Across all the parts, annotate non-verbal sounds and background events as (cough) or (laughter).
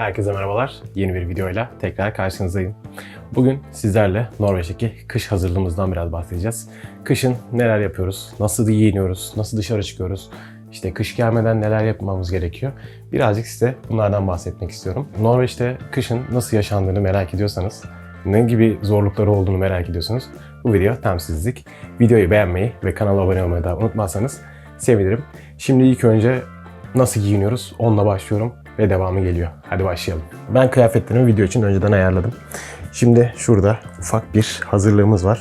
Herkese merhabalar. Yeni bir videoyla tekrar karşınızdayım. Bugün sizlerle Norveç'teki kış hazırlığımızdan biraz bahsedeceğiz. Kışın neler yapıyoruz, nasıl giyiniyoruz, nasıl dışarı çıkıyoruz, işte kış gelmeden neler yapmamız gerekiyor. Birazcık size bunlardan bahsetmek istiyorum. Norveç'te kışın nasıl yaşandığını merak ediyorsanız, ne gibi zorlukları olduğunu merak ediyorsunuz. Bu video tam sizlik. Videoyu beğenmeyi ve kanala abone olmayı da unutmazsanız sevinirim. Şimdi ilk önce nasıl giyiniyoruz onunla başlıyorum ve devamı geliyor. Hadi başlayalım. Ben kıyafetlerimi video için önceden ayarladım. Şimdi şurada ufak bir hazırlığımız var.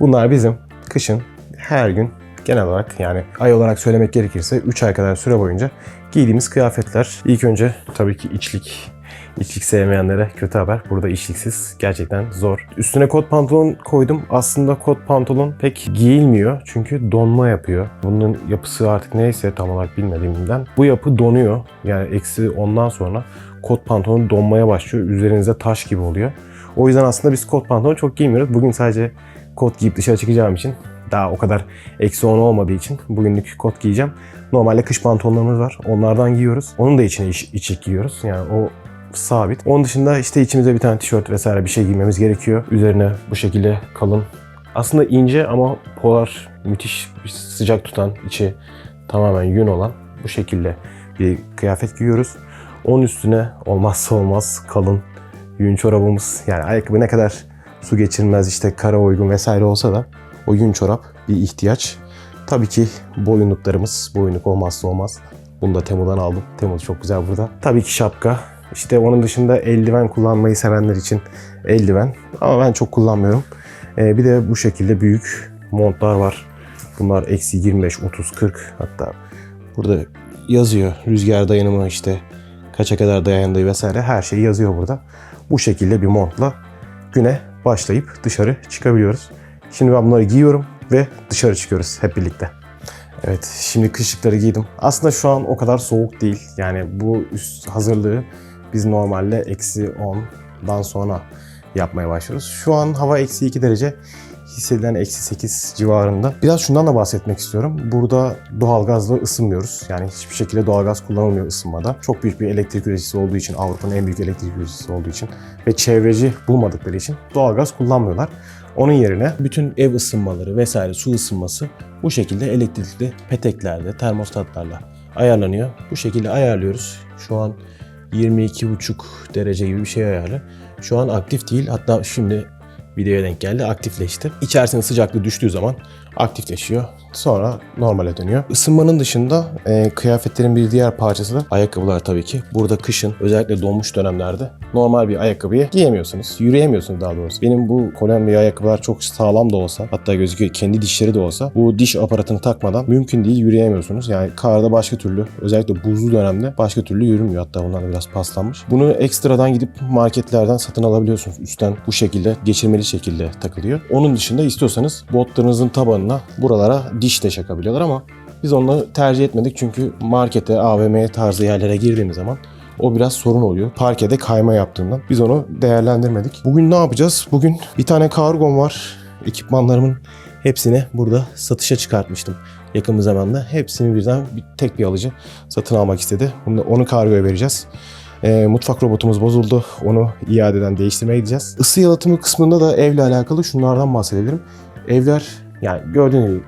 Bunlar bizim kışın her gün genel olarak yani ay olarak söylemek gerekirse 3 ay kadar süre boyunca giydiğimiz kıyafetler. İlk önce tabii ki içlik. İçlik sevmeyenlere kötü haber. Burada içliksiz gerçekten zor. Üstüne kot pantolon koydum. Aslında kot pantolon pek giyilmiyor. Çünkü donma yapıyor. Bunun yapısı artık neyse tam olarak bilmediğimden. Bu yapı donuyor. Yani eksi ondan sonra kot pantolon donmaya başlıyor. Üzerinize taş gibi oluyor. O yüzden aslında biz kot pantolon çok giymiyoruz. Bugün sadece kot giyip dışarı çıkacağım için daha o kadar eksi 10 olmadığı için bugünlük kot giyeceğim. Normalde kış pantolonlarımız var. Onlardan giyiyoruz. Onun da içine iç, içlik giyiyoruz. Yani o sabit. Onun dışında işte içimize bir tane tişört vesaire bir şey giymemiz gerekiyor. Üzerine bu şekilde kalın. Aslında ince ama polar müthiş sıcak tutan, içi tamamen yün olan bu şekilde bir kıyafet giyiyoruz. Onun üstüne olmazsa olmaz kalın yün çorabımız. Yani ayakkabı ne kadar su geçirmez işte kara uygun vesaire olsa da o yün çorap bir ihtiyaç. Tabii ki boyunluklarımız. Boyunluk olmazsa olmaz. Bunu da Temu'dan aldım. Temu çok güzel burada. Tabii ki şapka. İşte onun dışında eldiven kullanmayı sevenler için eldiven. Ama ben çok kullanmıyorum. Ee, bir de bu şekilde büyük montlar var. Bunlar eksi 25, 30, 40 hatta burada yazıyor. Rüzgar dayanımı işte kaça kadar dayandığı vesaire her şey yazıyor burada. Bu şekilde bir montla güne başlayıp dışarı çıkabiliyoruz. Şimdi ben bunları giyiyorum ve dışarı çıkıyoruz hep birlikte. Evet, şimdi kışlıkları giydim. Aslında şu an o kadar soğuk değil. Yani bu üst hazırlığı biz normalde eksi 10'dan sonra yapmaya başlıyoruz. Şu an hava eksi 2 derece hissedilen eksi 8 civarında. Biraz şundan da bahsetmek istiyorum. Burada doğalgazla ısınmıyoruz. Yani hiçbir şekilde doğalgaz kullanılmıyor ısınmada. Çok büyük bir elektrik üreticisi olduğu için, Avrupa'nın en büyük elektrik üreticisi olduğu için ve çevreci bulmadıkları için doğalgaz kullanmıyorlar. Onun yerine bütün ev ısınmaları vesaire su ısınması bu şekilde elektrikli peteklerde, termostatlarla ayarlanıyor. Bu şekilde ayarlıyoruz. Şu an 22,5 derece gibi bir şey ayarlı. Şu an aktif değil. Hatta şimdi videoya denk geldi. Aktifleşti. İçerisinin sıcaklığı düştüğü zaman aktifleşiyor. Sonra normale dönüyor. Isınmanın dışında e, kıyafetlerin bir diğer parçası da ayakkabılar tabii ki. Burada kışın özellikle donmuş dönemlerde normal bir ayakkabıyı giyemiyorsunuz. Yürüyemiyorsunuz daha doğrusu. Benim bu Kolombiya ayakkabılar çok sağlam da olsa hatta gözüküyor kendi dişleri de olsa bu diş aparatını takmadan mümkün değil yürüyemiyorsunuz. Yani karda başka türlü özellikle buzlu dönemde başka türlü yürümüyor. Hatta bunlar da biraz paslanmış. Bunu ekstradan gidip marketlerden satın alabiliyorsunuz. Üstten bu şekilde geçirmeli şekilde takılıyor. Onun dışında istiyorsanız botlarınızın tabanına buralara diş de çakabiliyorlar ama biz onu tercih etmedik çünkü markete, AVM tarzı yerlere girdiğimiz zaman o biraz sorun oluyor. Parkede kayma yaptığından. Biz onu değerlendirmedik. Bugün ne yapacağız? Bugün bir tane kargom var. Ekipmanlarımın hepsini burada satışa çıkartmıştım yakın bir zamanda. Hepsini birden bir, tek bir alıcı satın almak istedi. Onu, onu kargoya vereceğiz. E, mutfak robotumuz bozuldu. Onu iadeden değiştirmeye gideceğiz. Isı yalıtımı kısmında da evle alakalı şunlardan bahsedebilirim. Evler yani gördüğünüz gibi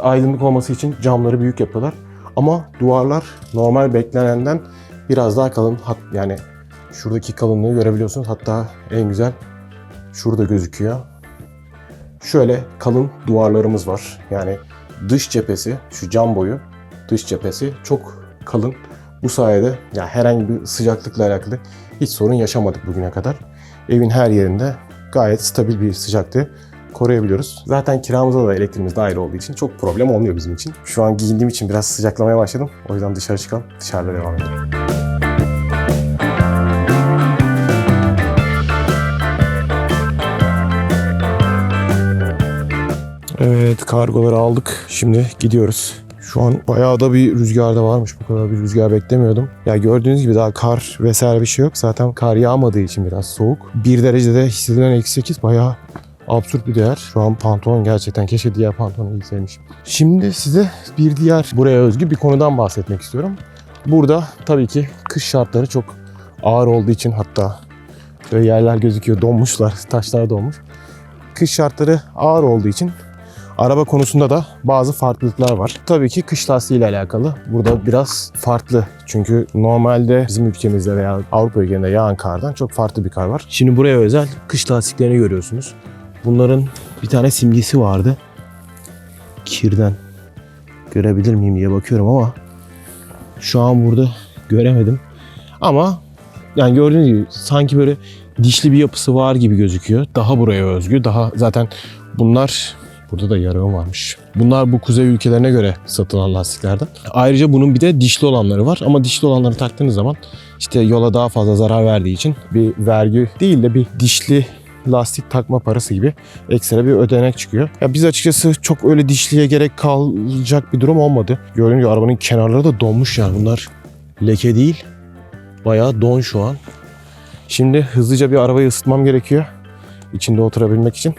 aydınlık olması için camları büyük yapıyorlar. Ama duvarlar normal beklenenden biraz daha kalın. Hat, yani şuradaki kalınlığı görebiliyorsunuz. Hatta en güzel şurada gözüküyor. Şöyle kalın duvarlarımız var. Yani dış cephesi, şu cam boyu dış cephesi çok kalın. Bu sayede ya herhangi bir sıcaklıkla alakalı hiç sorun yaşamadık bugüne kadar. Evin her yerinde gayet stabil bir sıcaklığı koruyabiliyoruz. Zaten kiramıza da elektriğimiz dahil olduğu için çok problem olmuyor bizim için. Şu an giyindiğim için biraz sıcaklamaya başladım. O yüzden dışarı çıkalım. Dışarıda devam edelim. Evet kargoları aldık. Şimdi gidiyoruz. Şu an bayağı da bir rüzgar da varmış. Bu kadar bir rüzgar beklemiyordum. Ya gördüğünüz gibi daha kar vesaire bir şey yok. Zaten kar yağmadığı için biraz soğuk. 1 derecede hissedilen eksi 8 bayağı absürt bir değer. Şu an pantolon gerçekten keşke diğer pantolonu giyseymişim. Şimdi size bir diğer buraya özgü bir konudan bahsetmek istiyorum. Burada tabii ki kış şartları çok ağır olduğu için hatta böyle yerler gözüküyor donmuşlar, (laughs) taşlar donmuş. Kış şartları ağır olduğu için araba konusunda da bazı farklılıklar var. Tabii ki kış lastiği ile alakalı. Burada biraz farklı. Çünkü normalde bizim ülkemizde veya Avrupa ülkelerinde yağan kardan çok farklı bir kar var. Şimdi buraya özel kış lastiklerini görüyorsunuz. Bunların bir tane simgesi vardı. Kirden görebilir miyim diye bakıyorum ama şu an burada göremedim. Ama yani gördüğünüz gibi sanki böyle dişli bir yapısı var gibi gözüküyor. Daha buraya özgü. Daha zaten bunlar burada da yarığım varmış. Bunlar bu kuzey ülkelerine göre satılan lastiklerden. Ayrıca bunun bir de dişli olanları var ama dişli olanları taktığınız zaman işte yola daha fazla zarar verdiği için bir vergi değil de bir dişli lastik takma parası gibi ekstra bir ödenek çıkıyor. Ya biz açıkçası çok öyle dişliye gerek kalacak bir durum olmadı. Gördüğünüz gibi arabanın kenarları da donmuş yani bunlar leke değil. Bayağı don şu an. Şimdi hızlıca bir arabayı ısıtmam gerekiyor. İçinde oturabilmek için.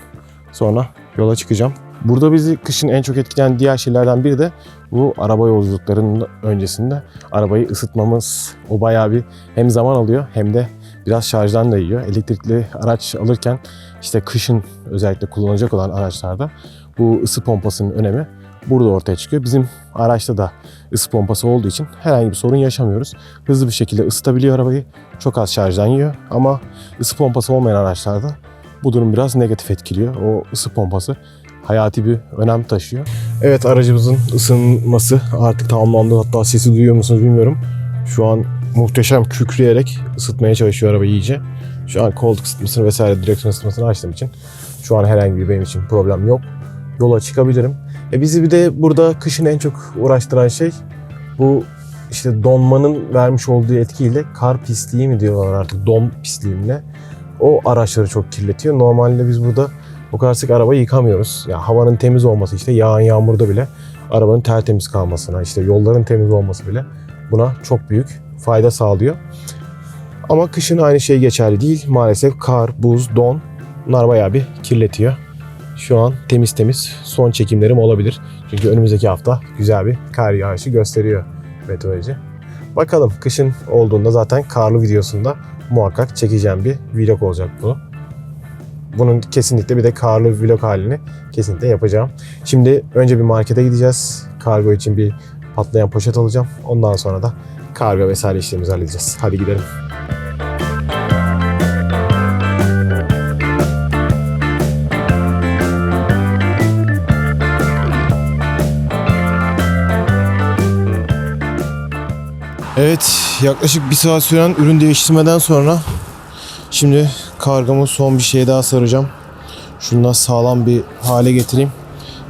Sonra yola çıkacağım. Burada bizi kışın en çok etkileyen diğer şeylerden biri de bu araba yolculuklarının öncesinde arabayı ısıtmamız. O bayağı bir hem zaman alıyor hem de biraz şarjdan da yiyor. Elektrikli araç alırken işte kışın özellikle kullanılacak olan araçlarda bu ısı pompasının önemi burada ortaya çıkıyor. Bizim araçta da ısı pompası olduğu için herhangi bir sorun yaşamıyoruz. Hızlı bir şekilde ısıtabiliyor arabayı. Çok az şarjdan yiyor ama ısı pompası olmayan araçlarda bu durum biraz negatif etkiliyor. O ısı pompası hayati bir önem taşıyor. Evet aracımızın ısınması artık tamamlandı. Hatta sesi duyuyor musunuz bilmiyorum. Şu an muhteşem kükreyerek ısıtmaya çalışıyor arabayı iyice. Şu an koltuk ısıtmasını vesaire direksiyon ısıtmasını açtığım için şu an herhangi bir benim için problem yok. Yola çıkabilirim. E bizi bir de burada kışın en çok uğraştıran şey bu işte donmanın vermiş olduğu etkiyle kar pisliği mi diyorlar artık don pisliği mi ne? O araçları çok kirletiyor. Normalde biz burada o kadar sık arabayı yıkamıyoruz. Ya havanın temiz olması işte yağan yağmurda bile arabanın tertemiz kalmasına işte yolların temiz olması bile buna çok büyük fayda sağlıyor. Ama kışın aynı şey geçerli değil. Maalesef kar, buz, don bunlar bayağı bir kirletiyor. Şu an temiz temiz son çekimlerim olabilir. Çünkü önümüzdeki hafta güzel bir kar yağışı gösteriyor meteoroloji. Bakalım kışın olduğunda zaten karlı videosunda muhakkak çekeceğim bir vlog olacak bu. Bunun kesinlikle bir de karlı vlog halini kesinlikle yapacağım. Şimdi önce bir markete gideceğiz. Kargo için bir patlayan poşet alacağım. Ondan sonra da kargo vesaire işlerimizi halledeceğiz. Hadi gidelim. Evet, yaklaşık bir saat süren ürün değiştirmeden sonra şimdi kargamı son bir şeye daha saracağım. Şundan sağlam bir hale getireyim.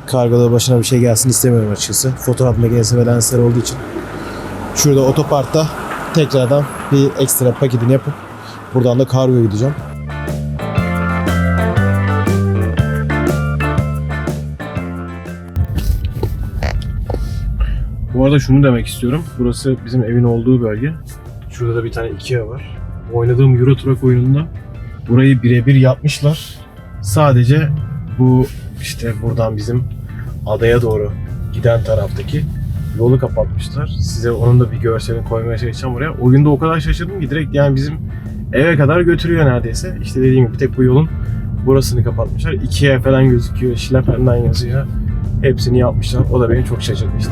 Kargoda başına bir şey gelsin istemiyorum açıkçası. Fotoğraf makinesi ve lensler olduğu için. Şurada otoparkta tekrardan bir ekstra paketini yapıp buradan da kargoya gideceğim. Bu arada şunu demek istiyorum. Burası bizim evin olduğu bölge. Şurada da bir tane Ikea var. Oynadığım Euro Truck oyununda burayı birebir yapmışlar. Sadece bu işte buradan bizim adaya doğru giden taraftaki yolu kapatmışlar. Size onun da bir görselini koymaya çalışacağım buraya. Oyunda o kadar şaşırdım ki direkt yani bizim eve kadar götürüyor neredeyse. İşte dediğim gibi tek bu yolun burasını kapatmışlar. Ikea falan gözüküyor. Schlepper'dan yazıyor. Hepsini yapmışlar. O da beni çok şaşırtmıştı.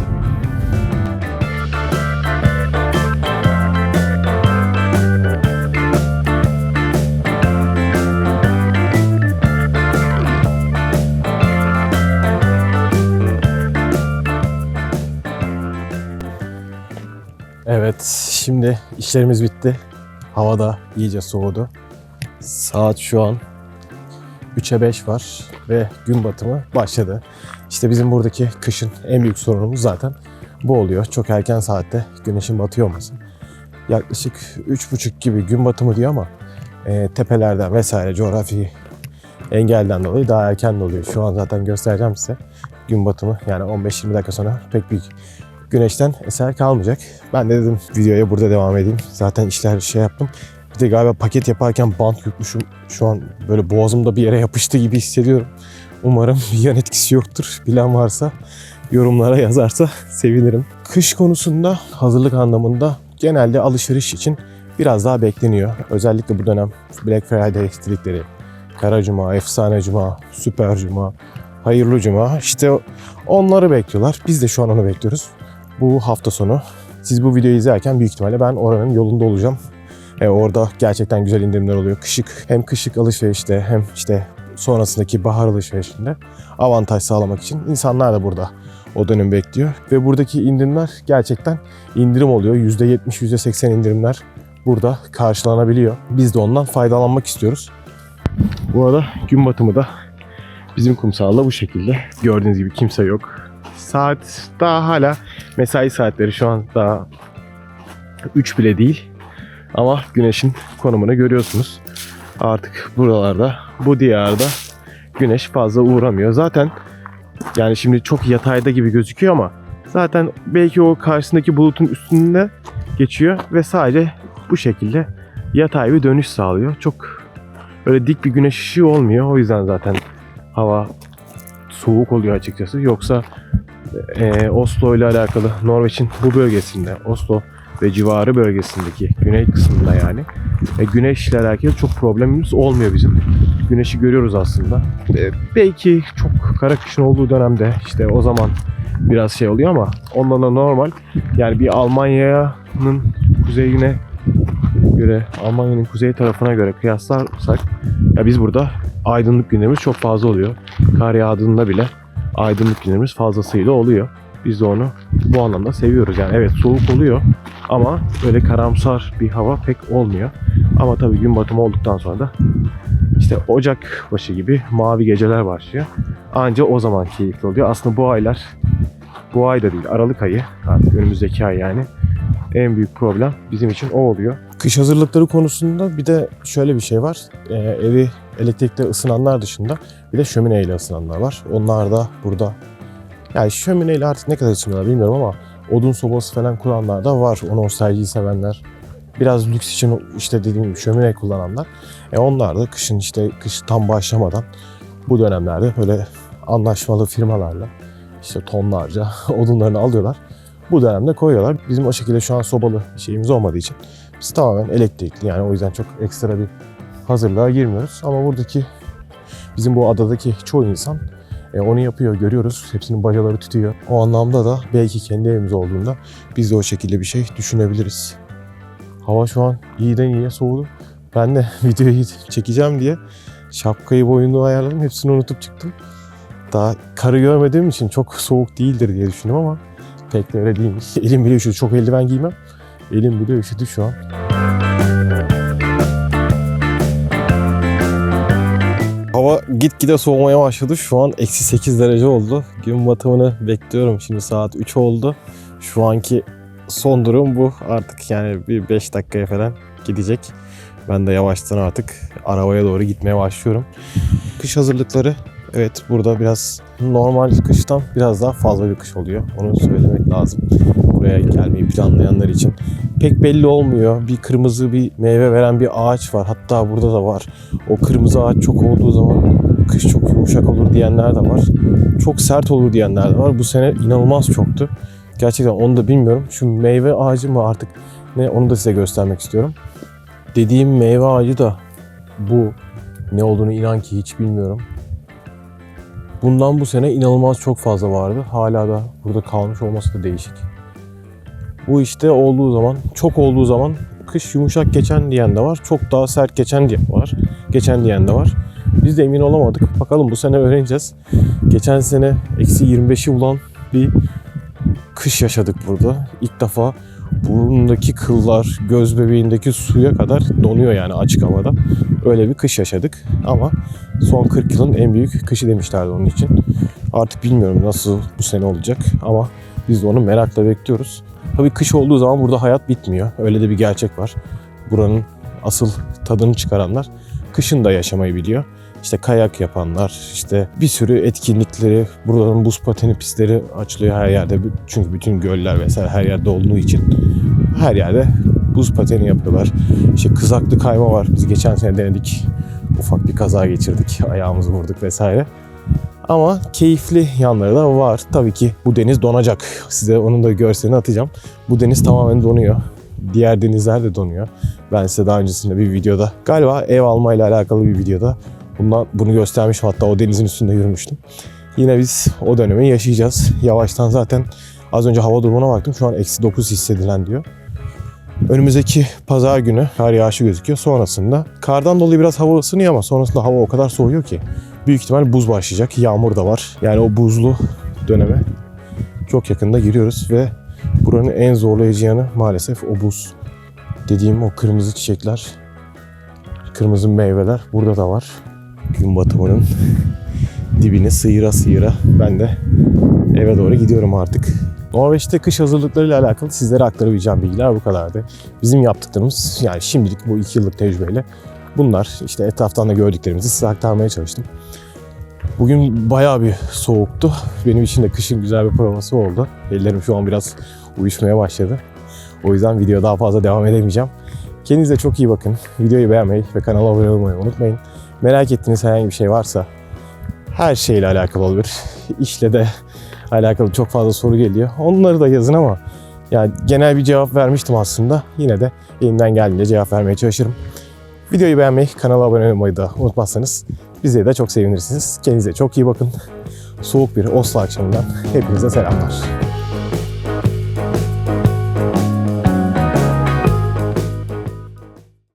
Evet, şimdi işlerimiz bitti. Hava da iyice soğudu. Saat şu an 3'e 5 var ve gün batımı başladı. İşte bizim buradaki kışın en büyük sorunumuz zaten bu oluyor. Çok erken saatte güneşin batıyor olması. Yaklaşık 3.30 gibi gün batımı diyor ama e, tepelerden vesaire coğrafi engelden dolayı daha erken de oluyor. Şu an zaten göstereceğim size gün batımı yani 15-20 dakika sonra pek büyük güneşten eser kalmayacak. Ben de dedim videoya burada devam edeyim. Zaten işler şey yaptım. Bir de galiba paket yaparken bant yutmuşum. Şu an böyle boğazımda bir yere yapıştı gibi hissediyorum. Umarım (laughs) yan etkisi yoktur. Bilen varsa yorumlara yazarsa sevinirim. Kış konusunda hazırlık anlamında genelde alışveriş için biraz daha bekleniyor. Özellikle bu dönem Black Friday dedikleri Kara Cuma, Efsane Cuma, Süper Cuma, Hayırlı Cuma işte onları bekliyorlar. Biz de şu an onu bekliyoruz. Bu hafta sonu siz bu videoyu izlerken büyük ihtimalle ben oranın yolunda olacağım. E, orada gerçekten güzel indirimler oluyor. Kışık hem kışık alışverişte hem işte sonrasındaki bahar alışverişinde avantaj sağlamak için insanlar da burada o dönem bekliyor. Ve buradaki indirimler gerçekten indirim oluyor. %70, %80 indirimler burada karşılanabiliyor. Biz de ondan faydalanmak istiyoruz. Bu arada gün batımı da bizim kumsalda bu şekilde. Gördüğünüz gibi kimse yok. Saat daha hala mesai saatleri şu an daha 3 bile değil. Ama güneşin konumunu görüyorsunuz. Artık buralarda, bu diyarda güneş fazla uğramıyor. Zaten yani şimdi çok yatayda gibi gözüküyor ama zaten belki o karşısındaki bulutun üstünde geçiyor ve sadece bu şekilde yatay bir dönüş sağlıyor. Çok öyle dik bir güneş ışığı olmuyor. O yüzden zaten hava soğuk oluyor açıkçası. Yoksa e, Oslo ile alakalı Norveç'in bu bölgesinde, Oslo ve civarı bölgesindeki güney kısmında yani e, güneşle alakalı çok problemimiz olmuyor bizim. Güneşi görüyoruz aslında. E, belki çok kara kışın olduğu dönemde işte o zaman biraz şey oluyor ama ondan da normal. Yani bir Almanya'nın kuzeyine göre, Almanya'nın kuzey tarafına göre kıyaslarsak ya biz burada aydınlık günlerimiz çok fazla oluyor. Kar yağdığında bile aydınlık günlerimiz fazlasıyla oluyor. Biz de onu bu anlamda seviyoruz. Yani evet soğuk oluyor ama böyle karamsar bir hava pek olmuyor. Ama tabii gün batımı olduktan sonra da işte Ocak başı gibi mavi geceler başlıyor. Anca o zaman keyifli oluyor. Aslında bu aylar bu ay da değil Aralık ayı artık önümüzdeki ay yani en büyük problem bizim için o oluyor. Kış hazırlıkları konusunda bir de şöyle bir şey var. Ee, evi elektrikle ısınanlar dışında bir de şömineyle ısınanlar var. Onlar da burada yani şömineyle artık ne kadar ısınıyorlar bilmiyorum ama odun sobası falan kuranlar da var. O nostaljiyi sevenler. Biraz lüks için işte dediğim gibi şömine kullananlar. E onlar da kışın işte kış tam başlamadan bu dönemlerde böyle anlaşmalı firmalarla işte tonlarca (laughs) odunlarını alıyorlar. Bu dönemde koyuyorlar. Bizim o şekilde şu an sobalı şeyimiz olmadığı için biz tamamen elektrikli yani o yüzden çok ekstra bir hazırlığa girmiyoruz. Ama buradaki bizim bu adadaki çoğu insan e, onu yapıyor görüyoruz. Hepsinin bacaları tutuyor. O anlamda da belki kendi evimiz olduğunda biz de o şekilde bir şey düşünebiliriz. Hava şu an iyiden iyiye soğudu. Ben de (laughs) videoyu çekeceğim diye şapkayı boyunluğu ayarladım. Hepsini unutup çıktım. Daha karı görmediğim için çok soğuk değildir diye düşündüm ama pek de öyle değilmiş. Elim bile üşüdü. Çok eldiven giymem. Elim bile üşüdü şu an. Gitgide soğumaya başladı. Şu an eksi 8 derece oldu. Gün batımını bekliyorum. Şimdi saat 3 oldu. Şu anki son durum bu. Artık yani bir 5 dakikaya falan gidecek. Ben de yavaştan artık arabaya doğru gitmeye başlıyorum. Kış hazırlıkları evet burada biraz normal kıştan biraz daha fazla bir kış oluyor. Onu söylemek lazım. Buraya gelmeyi planlayanlar için. Pek belli olmuyor. Bir kırmızı bir meyve veren bir ağaç var. Hatta burada da var. O kırmızı ağaç çok olduğu zaman kış çok yumuşak olur diyenler de var. Çok sert olur diyenler de var. Bu sene inanılmaz çoktu. Gerçekten onu da bilmiyorum. Şu meyve ağacı mı artık ne onu da size göstermek istiyorum. Dediğim meyve ağacı da bu. Ne olduğunu inan ki hiç bilmiyorum. Bundan bu sene inanılmaz çok fazla vardı. Hala da burada kalmış olması da değişik. Bu işte olduğu zaman, çok olduğu zaman kış yumuşak geçen diyen de var. Çok daha sert geçen diyen var. Geçen diyen de var. Biz de emin olamadık. Bakalım bu sene öğreneceğiz. Geçen sene eksi 25'i bulan bir kış yaşadık burada. İlk defa burnundaki kıllar, göz bebeğindeki suya kadar donuyor yani açık havada. Öyle bir kış yaşadık ama son 40 yılın en büyük kışı demişlerdi onun için. Artık bilmiyorum nasıl bu sene olacak ama biz de onu merakla bekliyoruz. Tabii kış olduğu zaman burada hayat bitmiyor. Öyle de bir gerçek var. Buranın asıl tadını çıkaranlar kışın da yaşamayı biliyor. İşte kayak yapanlar, işte bir sürü etkinlikleri, buranın buz pateni pistleri açılıyor her yerde. Çünkü bütün göller vesaire her yerde olduğu için her yerde buz pateni yapıyorlar. İşte kızaklı kayma var. Biz geçen sene denedik. Ufak bir kaza geçirdik. (laughs) Ayağımızı vurduk vesaire. Ama keyifli yanları da var. Tabii ki bu deniz donacak. Size onun da görselini atacağım. Bu deniz tamamen donuyor. Diğer denizler de donuyor. Ben size daha öncesinde bir videoda galiba ev almayla alakalı bir videoda bundan, bunu göstermişim. Hatta o denizin üstünde yürümüştüm. Yine biz o dönemi yaşayacağız. Yavaştan zaten az önce hava durumuna baktım. Şu an eksi 9 hissedilen diyor. Önümüzdeki pazar günü kar yağışı gözüküyor. Sonrasında kardan dolayı biraz hava ısınıyor ama sonrasında hava o kadar soğuyor ki büyük ihtimal buz başlayacak. Yağmur da var. Yani o buzlu döneme çok yakında giriyoruz ve buranın en zorlayıcı yanı maalesef o buz. Dediğim o kırmızı çiçekler, kırmızı meyveler burada da var. Gün batımının dibini sıyıra sıyıra ben de eve doğru gidiyorum artık. Norveç'te kış hazırlıklarıyla alakalı sizlere aktarabileceğim bilgiler bu kadardı. Bizim yaptıklarımız yani şimdilik bu iki yıllık tecrübeyle bunlar. işte etraftan da gördüklerimizi size aktarmaya çalıştım. Bugün bayağı bir soğuktu. Benim için de kışın güzel bir provası oldu. Ellerim şu an biraz uyuşmaya başladı. O yüzden video daha fazla devam edemeyeceğim. Kendinize çok iyi bakın. Videoyu beğenmeyi ve kanala abone olmayı unutmayın. Merak ettiğiniz herhangi bir şey varsa her şeyle alakalı olabilir. İşle de alakalı çok fazla soru geliyor. Onları da yazın ama yani genel bir cevap vermiştim aslında. Yine de elimden geldiğince cevap vermeye çalışırım. Videoyu beğenmeyi, kanala abone olmayı da unutmazsanız bize de çok sevinirsiniz. Kendinize çok iyi bakın. Soğuk bir Oslo akşamından hepinize selamlar.